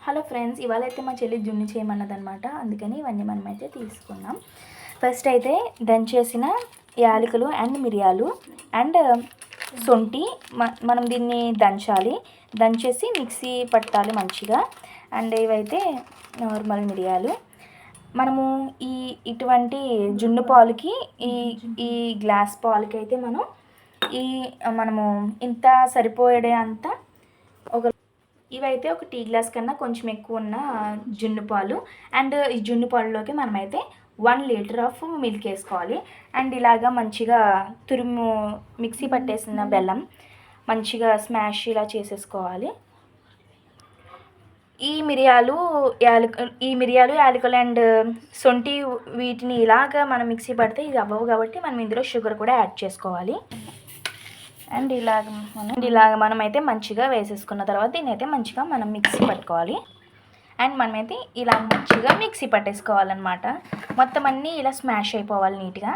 Hello friends ఇవాళ అయితే మా చెల్లి జున్ను చేయమన్నదనమాట అందుకని ఇవన్నీ మనం అయితే తీసుకున్నాం. ఫస్ట్ అయితే దంచేసిన యాలకులు అండ్ మిరియాలు అండ్ సొంటి మ- మనం దీన్ని దంచాలి. దంచేసి మిక్సీ పట్టాలి మంచిగా. అండ్ ఇవైతే నార్మల్ మిరియాలు. మనము ఈ ఇటువంటి జున్ను పాలుకి ఈ ఈ గ్లాస్ పాలకి అయితే మనం ఈ మనము ఇంత సరిపోయే అంత ఒక ఇవైతే ఒక టీ గ్లాస్ కన్నా కొంచెం ఎక్కువ ఉన్న జున్ను పాలు. అండ్ ఈ జున్ను పాలులోకి మనమైతే వన్ లీటర్ ఆఫ్ మిల్క్ వేసుకోవాలి. అండ్ ఇలాగా మంచిగా తురుము మిక్సీ పట్టేసిన బెల్లం మంచిగా స్మాష్ ఇలా చేసేసుకోవాలి. ఈ మిరియాలు యాలక ఈ మిరియాలు యాలకులు అండ్ సొంటి వీటిని ఇలాగా మనం మిక్సీ పడితే ఇది అవ్వవు కాబట్టి మనం ఇందులో షుగర్ కూడా యాడ్ చేసుకోవాలి. అండ్ ఇలాగ మనం ఇలాగ మనం అయితే మంచిగా వేసేసుకున్న తర్వాత దీన్ని అయితే మంచిగా మనం మిక్సీ పట్టుకోవాలి. అండ్ మనమైతే ఇలా మంచిగా మిక్సీ పట్టేసుకోవాలన్నమాట. మొత్తం అన్నీ ఇలా స్మాష్ అయిపోవాలి నీట్గా.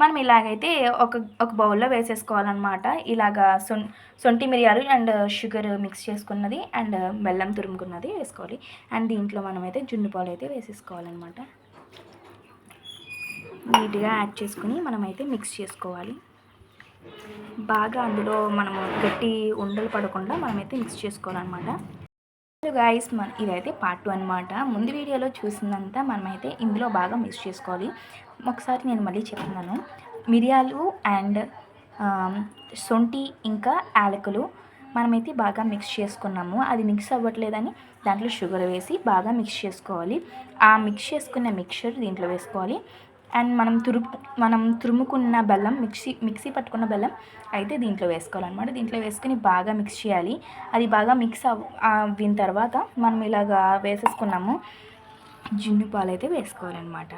మనం ఇలాగైతే ఒక ఒక బౌల్లో వేసేసుకోవాలన్నమాట. ఇలాగా సొం సొంటి మిరియాలు అండ్ షుగర్ మిక్స్ చేసుకున్నది అండ్ బెల్లం తురుముకున్నది వేసుకోవాలి. అండ్ దీంట్లో మనమైతే జున్ను పాలు అయితే వేసేసుకోవాలన్నమాట. నీట్గా యాడ్ చేసుకుని మనమైతే మిక్స్ చేసుకోవాలి. బాగా అందులో మనము గట్టి ఉండలు పడకుండా మనమైతే మిక్స్ చేసుకోవాలన్నమాట. హలో గాయస్ మన ఇదైతే పార్ట్ టూ అనమాట ముందు వీడియోలో చూసిందంతా మనమైతే ఇందులో బాగా మిక్స్ చేసుకోవాలి. ఒకసారి నేను మళ్ళీ చెప్తున్నాను. మిరియాలు అండ్ సొంటి ఇంకా యాలకులు మనమైతే బాగా మిక్స్ చేసుకున్నాము. అది మిక్స్ అవ్వట్లేదని దాంట్లో షుగర్ వేసి బాగా మిక్స్ చేసుకోవాలి. ఆ మిక్స్ చేసుకున్న మిక్చర్ దీంట్లో వేసుకోవాలి. అండ్ మనం తురు మనం తురుముకున్న బెల్లం మిక్సీ మిక్సీ పట్టుకున్న బెల్లం అయితే దీంట్లో వేసుకోవాలన్నమాట. దీంట్లో వేసుకుని బాగా మిక్స్ చేయాలి. అది బాగా మిక్స్ అవ్ అయిన తర్వాత మనం ఇలాగా వేసేసుకున్నాము. జున్ను పాలు అయితే వేసుకోవాలన్నమాట.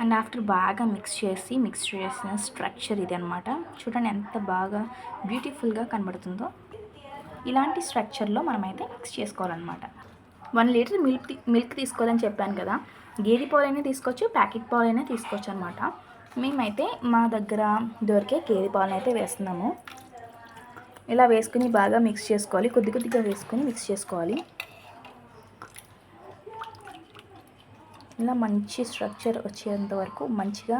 అండ్ ఆఫ్టర్ బాగా మిక్స్ చేసి మిక్స్ చేసిన స్ట్రక్చర్ ఇది అనమాట చూడండి ఎంత బాగా బ్యూటిఫుల్గా కనబడుతుందో. ఇలాంటి స్ట్రక్చర్లో మనమైతే మిక్స్ చేసుకోవాలన్నమాట. వన్ లీటర్ మిల్క్ మిల్క్ తీసుకోవాలని చెప్పాను కదా. గేదె పాలైనా తీసుకోవచ్చు ప్యాకెట్ పాలైనా తీసుకోవచ్చు అనమాట మేమైతే మా దగ్గర దొరికే గేదె పాలను అయితే వేస్తున్నాము. ఇలా వేసుకుని బాగా మిక్స్ చేసుకోవాలి. కొద్ది కొద్దిగా వేసుకొని మిక్స్ చేసుకోవాలి. ఇలా మంచి స్ట్రక్చర్ వచ్చేంత వరకు మంచిగా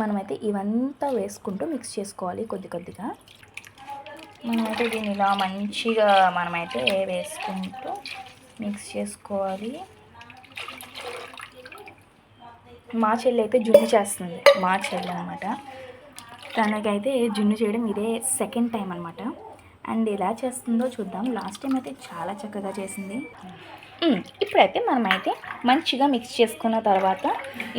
మనమైతే ఇవంతా వేసుకుంటూ మిక్స్ చేసుకోవాలి కొద్ది కొద్దిగా. మనమైతే దీన్ని ఇలా మంచిగా మనమైతే వేసుకుంటూ మిక్స్ చేసుకోవాలి. మా చెల్లి అయితే జున్ను చేస్తుంది. మా చెల్లి అనమాట తనకైతే జున్ను చేయడం ఇదే సెకండ్ టైం అనమాట అండ్ ఎలా చేస్తుందో చూద్దాం. లాస్ట్ టైం అయితే చాలా చక్కగా చేసింది. ఇప్పుడైతే మనమైతే మంచిగా మిక్స్ చేసుకున్న తర్వాత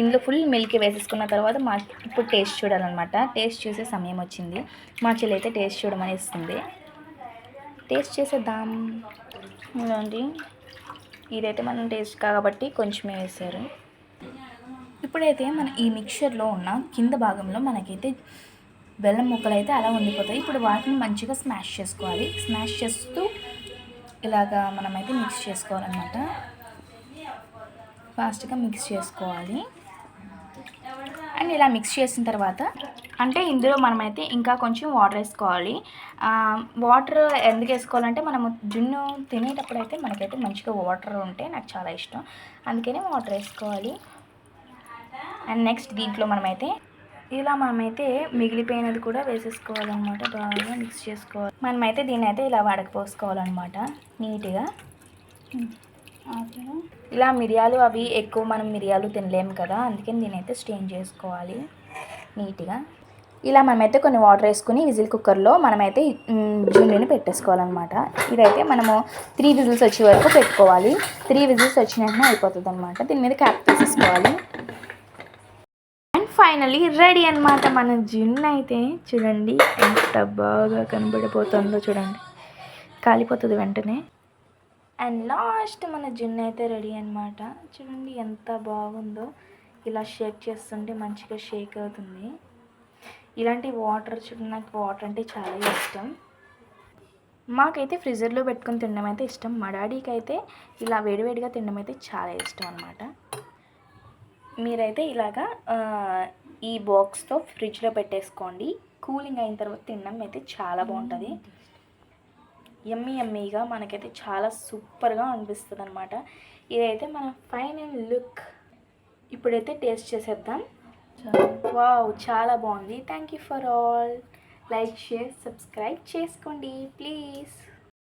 ఇందులో ఫుల్ మిల్క్ వేసేసుకున్న తర్వాత మా ఇప్పుడు టేస్ట్ చూడాలన్నమాట. టేస్ట్ చూసే సమయం వచ్చింది. మా చెల్లి అయితే టేస్ట్ చూడమని ఇస్తుంది. టేస్ట్ చేసేద్దాం. ఇలాంటి ఇదైతే మనం టేస్ట్ కాబట్టి కొంచెమే వేసారు. ఇప్పుడైతే మన ఈ మిక్చర్లో ఉన్న కింద భాగంలో మనకైతే బెల్లం ముక్కలు అయితే అలా ఉండిపోతాయి. ఇప్పుడు వాటిని మంచిగా స్మాష్ చేసుకోవాలి. స్మాష్ చేస్తూ ఇలాగా మనమైతే మిక్స్ చేసుకోవాలన్నమాట. ఫాస్ట్గా మిక్స్ చేసుకోవాలి. అండ్ ఇలా మిక్స్ చేసిన తర్వాత అంటే ఇందులో మనమైతే ఇంకా కొంచెం వాటర్ వేసుకోవాలి. వాటర్ ఎందుకు వేసుకోవాలంటే మనము జున్ను తినేటప్పుడు అయితే మనకైతే మంచిగా వాటర్ ఉంటే నాకు చాలా ఇష్టం. అందుకనే వాటర్ వేసుకోవాలి. అండ్ నెక్స్ట్ దీంట్లో మనమైతే ఇలా మనమైతే మిగిలిపోయినది కూడా వేసేసుకోవాలన్నమాట. బాగా మిక్స్ చేసుకోవాలి. మనమైతే దీన్ని అయితే ఇలా వడకపోసుకోవాలన్నమాట. నీట్గా. ఇలా మిరియాలు అవి ఎక్కువ మనం మిరియాలు తినలేము కదా అందుకని దీని అయితే స్టెయిన్ చేసుకోవాలి నీట్గా. ఇలా మనమైతే కొన్ని వాటర్ వేసుకుని విజిల్ కుక్కర్లో మనమైతే జున్నుని పెట్టేసుకోవాలన్నమాట. ఇదైతే మనము త్రీ విజిల్స్ వచ్చే వరకు పెట్టుకోవాలి. త్రీ విజిల్స్ వచ్చిన వెంటనే అయిపోతుంది అనమాట దీని మీద క్యాప్ తీసేసుకోవాలి. అండ్ ఫైనలీ రెడీ అన్నమాట మన జున్ను అయితే. చూడండి ఎంత బాగా కనబడిపోతుందో చూడండి. కాలిపోతుంది వెంటనే. అండ్ లాస్ట్ మన జున్ను అయితే రెడీ అన్నమాట. చూడండి ఎంత బాగుందో. ఇలా షేక్ చేస్తుంటే మంచిగా షేక్ అవుతుంది. ఇలాంటి వాటర్ చూడండి నాకు వాటర్ అంటే చాలా ఇష్టం. మాకైతే ఫ్రిజర్లో పెట్టుకొని తినడం అయితే ఇష్టం. మా డాడీకి అయితే ఇలా వేడివేడిగా తినడం అయితే చాలా ఇష్టం అనమాట మీరైతే ఇలాగా ఈ బాక్స్తో ఫ్రిడ్జ్లో పెట్టేసుకోండి. కూలింగ్ అయిన తర్వాత తినడం అయితే చాలా బాగుంటుంది. ఎమ్మి ఎమ్మిగా మనకైతే చాలా సూపర్గా అనిపిస్తుంది అనమాట ఇదైతే మన ఫైనల్ లుక్. ఇప్పుడైతే టేస్ట్ చేసేద్దాం. వావ్ చాలా బాగుంది. Thank you for all. Like share subscribe చేసుకోండి ప్లీజ్.